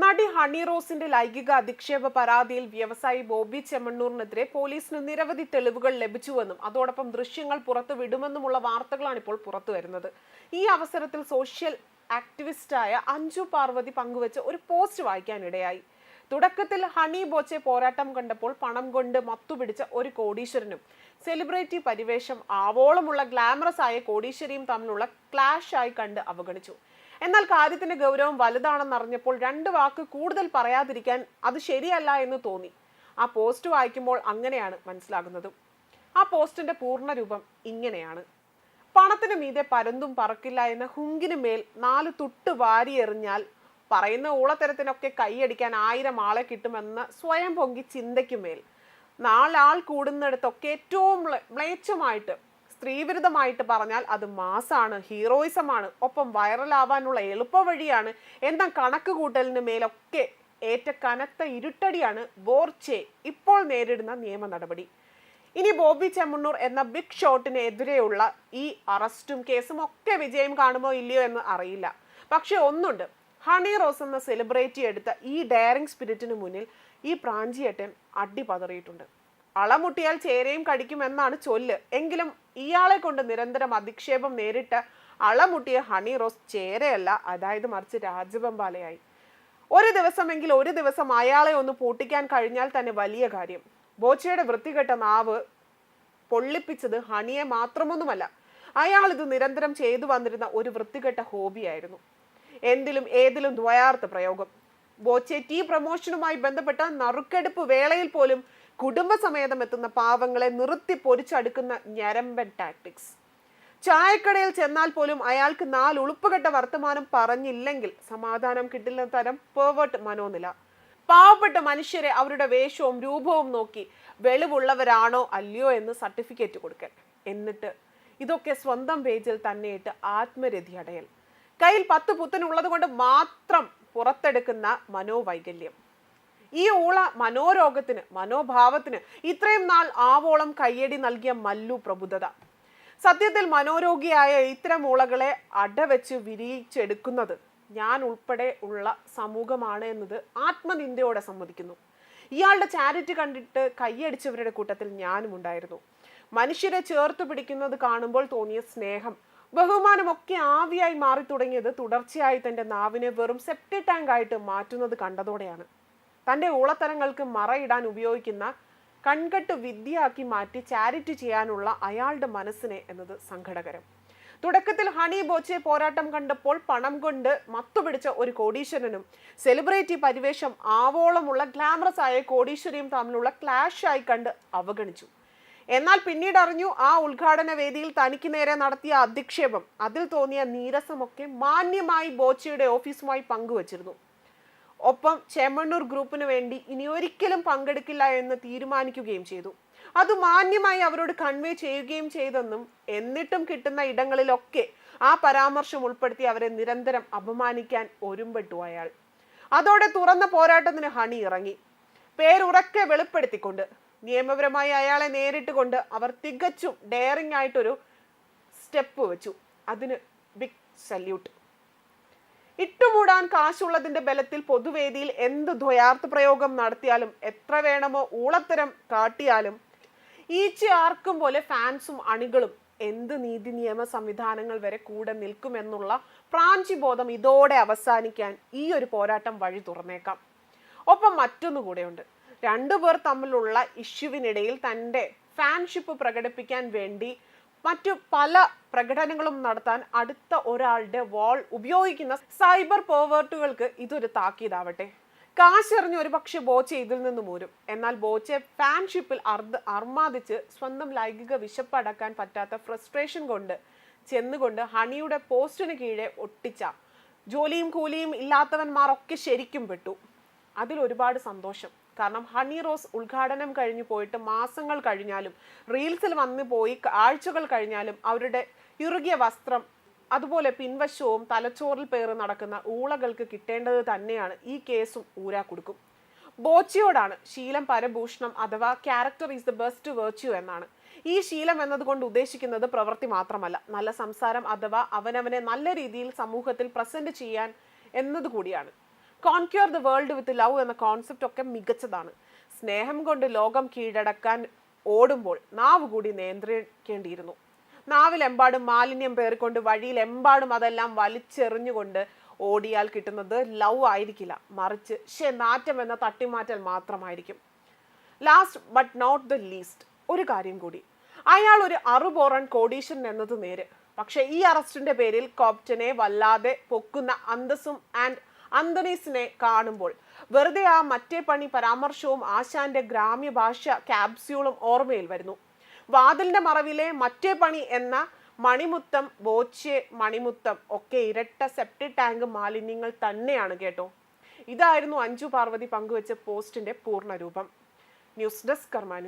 നടി ഹണി റോസിന്റെ ലൈംഗിക അധിക്ഷേപ പരാതിയിൽ വ്യവസായി ബോബി ചെമ്മണ്ണൂറിനെതിരെ പോലീസിന് നിരവധി തെളിവുകൾ ലഭിച്ചുവെന്നും അതോടൊപ്പം ദൃശ്യങ്ങൾ പുറത്തു വിടുമെന്നുമുള്ള വാർത്തകളാണ് ഇപ്പോൾ പുറത്തു വരുന്നത്. ഈ അവസരത്തിൽ സോഷ്യൽ ആക്ടിവിസ്റ്റായ അഞ്ജു പാർവതി പങ്കുവച്ച ഒരു പോസ്റ്റ് വായിക്കാനിടയായി. തുടക്കത്തിൽ ഹണി ബോച്ചെ പോരാട്ടം കണ്ടപ്പോൾ പണം കൊണ്ട് മത്തുപിടിച്ച ഒരു കോടീശ്വരനും സെലിബ്രിറ്റി പരിവേഷം ആവോളമുള്ള ഗ്ലാമറസ് ആയ കോടീശ്വരിയും തമ്മിലുള്ള ക്ലാഷ് ആയി കണ്ട് അവഗണിച്ചു. എന്നാൽ കാര്യത്തിന്റെ ഗൗരവം വലുതാണെന്നറിഞ്ഞപ്പോൾ രണ്ട് വാക്ക് കൂടുതൽ പറയാതിരിക്കാൻ അത് ശരിയല്ല എന്ന് തോന്നി. ആ പോസ്റ്റ് വായിക്കുമ്പോൾ അങ്ങനെയാണ് മനസ്സിലാകുന്നത്. ആ പോസ്റ്റിന്റെ പൂർണരൂപം ഇങ്ങനെയാണ്. പണത്തിന് മീതെ പരന്തും പറക്കില്ല എന്ന ഹുങ്കിന് മേൽ നാല് തുട്ട് വാരിയെറിഞ്ഞാൽ പറയുന്ന ഊളത്തരത്തിനൊക്കെ കൈയടിക്കാൻ ആയിരം ആളെ കിട്ടുമെന്ന സ്വയം പൊങ്കി ചിന്തയ്ക്കുമേൽ നാലാൾ കൂടുന്നിടത്തൊക്കെ ഏറ്റവും മ്ല- മ്ലേച്ഛമായിട്ട് സ്ത്രീവിരുദ്ധമായിട്ട് പറഞ്ഞാൽ അത് മാസാണ് ഹീറോയിസമാണ് ഒപ്പം വൈറലാവാനുള്ള എളുപ്പ വഴിയാണ് എന്ന കണക്ക് കൂട്ടലിന് മേലൊക്കെ ഏറ്റ കനത്ത ഇരുട്ടടിയാണ് ബോർച്ചെ ഇപ്പോൾ നേരിടുന്ന നിയമ നടപടി. ഇനി ബോബി ചെമ്മണ്ണൂർ എന്ന ബിഗ് ഷോട്ടിനെതിരെയുള്ള ഈ അറസ്റ്റും കേസും ഒക്കെ വിജയം കാണുമോ ഇല്ലയോ എന്ന് അറിയില്ല. പക്ഷെ ഒന്നുണ്ട്. ഹണി റോസ് എന്ന സെലിബ്രേറ്റി എടുത്ത ഈ ഡയറിംഗ് സ്പിരിറ്റിന് മുന്നിൽ ഈ പ്രാഞ്ചിയേട്ടൻ അടി പതറിയിട്ടുണ്ട്. അളമുട്ടിയാൽ ചേരയും കടിക്കുമെന്നാണ് ചൊല്ല്. എങ്കിലും ഇയാളെ കൊണ്ട് നിരന്തരം അധിക്ഷേപം നേരിട്ട് അളമുട്ടിയ ഹണി റോസ് ചേരയല്ല അതായത് മറിച്ച് രാജബമ്പാലയായി ഒരു ദിവസമെങ്കിൽ ഒരു ദിവസം അയാളെ ഒന്ന് പൂട്ടിക്കാൻ കഴിഞ്ഞാൽ തന്നെ വലിയ കാര്യം. ബോച്ചയുടെ വൃത്തികെട്ട നാവ് പൊള്ളിപ്പിച്ചത് ഹണിയെ മാത്രമൊന്നുമല്ല അയാൾ ഇത് നിരന്തരം ചെയ്തു വന്നിരുന്ന ഒരു വൃത്തികെട്ട ഹോബിയായിരുന്നു. എന്തിലും ഏതിലും ദ്വയാർത്ഥ പ്രയോഗം. ബോച്ചെ ടീ പ്രമോഷനുമായി ബന്ധപ്പെട്ട നറുക്കെടുപ്പ് വേളയിൽ പോലും കുടുംബസമേതം എത്തുന്ന പാവങ്ങളെ നിർത്തി പൊരിച്ചടുക്കുന്ന ഞരമ്പൻ ടാക്ടിക്സ് ചായക്കടയിൽ ചെന്നാൽ പോലും അയാൾക്ക് നാല് ഉളുപ്പുകെട്ട വർത്തമാനം പറഞ്ഞില്ലെങ്കിൽ സമാധാനം കിട്ടില്ലെന്ന തരം പേവേർട്ട് മനോനില. പാവപ്പെട്ട മനുഷ്യരെ അവരുടെ വേഷവും രൂപവും നോക്കി വെളിവുള്ളവരാണോ അല്ലയോ എന്ന് സർട്ടിഫിക്കറ്റ് കൊടുക്കൽ. എന്നിട്ട് ഇതൊക്കെ സ്വന്തം പേജിൽ തന്നെയിട്ട് ആത്മരതി അടയൽ. കയ്യിൽ പത്ത് പുത്തനുള്ളത് കൊണ്ട് മാത്രം പുറത്തെടുക്കുന്ന മനോവൈകല്യം. ഈ ഊള മനോരോഗത്തിന് മനോഭാവത്തിന് ഇത്രയും നാൾ ആവോളം കയ്യടി നൽകിയ മല്ലു പ്രബുദ്ധത. സത്യത്തിൽ മനോരോഗിയായ ഇത്തരം ഊളകളെ അടവെച്ച് വിരിയിച്ചെടുക്കുന്നത് ഞാൻ ഉൾപ്പെടെ ഉള്ള സമൂഹമാണ് എന്നത് ആത്മനിന്ദയോടെ സമ്മതിക്കുന്നു. ഇയാളുടെ ചാരിറ്റി കണ്ടിട്ട് കൈയടിച്ചവരുടെ കൂട്ടത്തിൽ ഞാനും ഉണ്ടായിരുന്നു. മനുഷ്യരെ ചേർത്ത് പിടിക്കുന്നത് കാണുമ്പോൾ തോന്നിയ സ്നേഹം ബഹുമാനമൊക്കെ ആവിയായി മാറി തുടങ്ങിയത് തുടർച്ചയായി തന്റെ നാവിനെ വെറും സെപ്റ്റി ടാങ്ക് ആയിട്ട് മാറ്റുന്നത് കണ്ടതോടെയാണ്. തന്റെ ഊളത്തരങ്ങൾക്ക് മറയിടാൻ ഉപയോഗിക്കുന്ന കൺകെട്ട് വിദ്യയാക്കി മാറ്റി ചാരിറ്റി ചെയ്യാനുള്ള അയാളുടെ മനസ്സിനെ എന്നത് സങ്കടകരം. തുടക്കത്തിൽ ഹണി ബോച്ചെ പോരാട്ടം കണ്ടപ്പോൾ പണം കൊണ്ട് മത്തുപിടിച്ച ഒരു കോടീശ്വരനും സെലിബ്രിറ്റി പരിവേഷം ആവോളമുള്ള ഗ്ലാമറസ് ആയ കോടീശ്വരിയും തമ്മിലുള്ള ക്ലാഷ് ആയി കണ്ട് അവഗണിച്ചു. എന്നാൽ പിന്നീട് അറിഞ്ഞു ആ ഉദ്ഘാടന വേദിയിൽ തനിക്ക് നേരെ നടത്തിയ അധിക്ഷേപം അതിൽ തോന്നിയ നീരസമൊക്കെ മാന്യമായി ബോച്ചയുടെ ഓഫീസുമായി പങ്കുവച്ചിരുന്നു. ഒപ്പം ചേമണ്ണൂർ ഗ്രൂപ്പിന് വേണ്ടി ഇനി ഒരിക്കലും പങ്കെടുക്കില്ല എന്ന് തീരുമാനിക്കുകയും ചെയ്തു. അത് മാന്യമായി അവരോട് കൺവേ ചെയ്യുകയും ചെയ്തെന്നും എന്നിട്ടും കിട്ടുന്ന ഇടങ്ങളിലൊക്കെ ആ പരാമർശം ഉൾപ്പെടുത്തി അവരെ നിരന്തരം അപമാനിക്കാൻ ഒരുമ്പെട്ടു അയാൾ. അതോടെ തുറന്ന പോരാട്ടത്തിന് ഹണി ഇറങ്ങി. പേരുറക്കെ വെളിപ്പെടുത്തിക്കൊണ്ട് നിയമപരമായി അയാളെ നേരിട്ട് കൊണ്ട് അവർ തികച്ചും ഡെയറിംഗ് ആയിട്ടൊരു സ്റ്റെപ്പ് വെച്ചു. അതിന് ബിഗ് സല്യൂട്ട് ഇട്ടുമൂടാൻ കാശുള്ളതിന്റെ ബലത്തിൽ പൊതുവേദിയിൽ എന്ത് ദ്വയാർത്ഥ പ്രയോഗം നടത്തിയാലും എത്ര വേണമോ ഊളത്തരം കാട്ടിയാലും ഈച്ച ആർക്കും പോലെ ഫാൻസും അണികളും എന്ത് നീതി നിയമ സംവിധാനങ്ങൾ വരെ കൂടെ നിൽക്കുമെന്നുള്ള പ്രാഞ്ചിബോധം ഇതോടെ അവസാനിക്കാൻ ഈ ഒരു പോരാട്ടം വഴി തുറന്നേക്കാം. ഒപ്പം മറ്റൊന്നു കൂടെയുണ്ട്. രണ്ടുപേർ തമ്മിലുള്ള ഇഷ്യൂവിനിടയിൽ തന്റെ ഫാൻഷിപ്പ് പ്രകടിപ്പിക്കാൻ വേണ്ടി മറ്റു പല പ്രകടനങ്ങളും നടത്താൻ അടുത്ത ഒരാളുടെ വാൾ ഉപയോഗിക്കുന്ന സൈബർ പോവേർട്ടുകൾക്ക് ഇതൊരു താക്കീതാവട്ടെ. കാശെറിഞ്ഞ് ഒരു പക്ഷെ ബോച്ചെ ഇതിൽ നിന്ന് മൂരും. എന്നാൽ ബോച്ചെ ഫാൻഷിപ്പിൽ അർദ്ധ അർമാദിച്ച് സ്വന്തം ലൈംഗിക വിശപ്പ് അടക്കാൻ പറ്റാത്ത ഫ്രസ്ട്രേഷൻ കൊണ്ട് ചെന്നുകൊണ്ട് ഹണിയുടെ പോസ്റ്റിന് കീഴെ ഒട്ടിച്ച ജോലിയും കൂലിയും ഇല്ലാത്തവന്മാരൊക്കെ ശരിക്കും പെട്ടു. അതിൽ ഒരുപാട് സന്തോഷം. കാരണം ഹണി റോസ് ഉദ്ഘാടനം കഴിഞ്ഞു പോയിട്ട് മാസങ്ങൾ കഴിഞ്ഞാലും റീൽസിൽ വന്നു പോയി ആഴ്ചകൾ കഴിഞ്ഞാലും അവരുടെ ഇറുകിയ വസ്ത്രം അതുപോലെ പിൻവശവും തലച്ചോറിൽ പേറ് നടക്കുന്ന ഊളകൾക്ക് കിട്ടേണ്ടത് തന്നെയാണ് ഈ കേസും ഊരാ കൊടുക്കും. ബോച്ചിയോടാണ് ശീലം പരഭൂഷണം അഥവാ character is the best virtue എന്നാണ്. ഈ ശീലം എന്നതുകൊണ്ട് ഉദ്ദേശിക്കുന്നത് പ്രവൃത്തി മാത്രമല്ല നല്ല സംസാരം അഥവാ അവനവനെ നല്ല രീതിയിൽ സമൂഹത്തിൽ പ്രസന്റ് ചെയ്യാൻ എന്നതുകൂടിയാണ്. Conquer the world with love എന്ന കോൺസെപ്റ്റ് ഒക്കെ മികച്ചതാണ്. സ്നേഹം കൊണ്ട് ലോകം കീഴടക്കാൻ ഓടുമ്പോൾ നാവ് കൂടി നിയന്ത്രിക്കേണ്ടിയിരുന്നു. നാവിലെമ്പാടും മാലിന്യം പേറിക്കൊണ്ട് വഴിയിലെമ്പാടും അതെല്ലാം വലിച്ചെറിഞ്ഞുകൊണ്ട് ഓടിയാൽ കിട്ടുന്നത് ലവ് ആയിരിക്കില്ല. മറിച്ച് ഷേ നാറ്റം എന്ന തട്ടിമാറ്റൽ മാത്രമായിരിക്കും. Last but not the least ഒരു കാര്യം കൂടി. അയാൾ ഒരു അറുബോറൻ കോടീശൻ എന്നത് നേര്. പക്ഷേ ഈ അറസ്റ്റിന്റെ പേരിൽ കോപ്റ്റനെ വല്ലാതെ പൊക്കുന്ന അന്തസ്സും ആൻഡ് അന്തനീസിനെ കാണുമ്പോൾ വെറുതെ ആ മറ്റേ പണി പരാമർശവും ആശാന്റെ ഗ്രാമ്യ ഭാഷ ക്യാപ്സ്യൂളും ഓർമ്മയിൽ വരുന്നു. വാതിലിന്റെ മറവിലെ മറ്റേ പണി എന്ന മണിമുത്തം ബോച്ചെ മണിമുത്തം ഒക്കെ ഇരട്ട സെപ്റ്റി ടാങ്ക് മാലിന്യങ്ങൾ തന്നെയാണ് കേട്ടോ. ഇതായിരുന്നു അഞ്ജു പാർവതി പങ്കുവച്ച പോസ്റ്റിന്റെ പൂർണരൂപം ന്യൂസ് ഡെസ്ക് കർമാ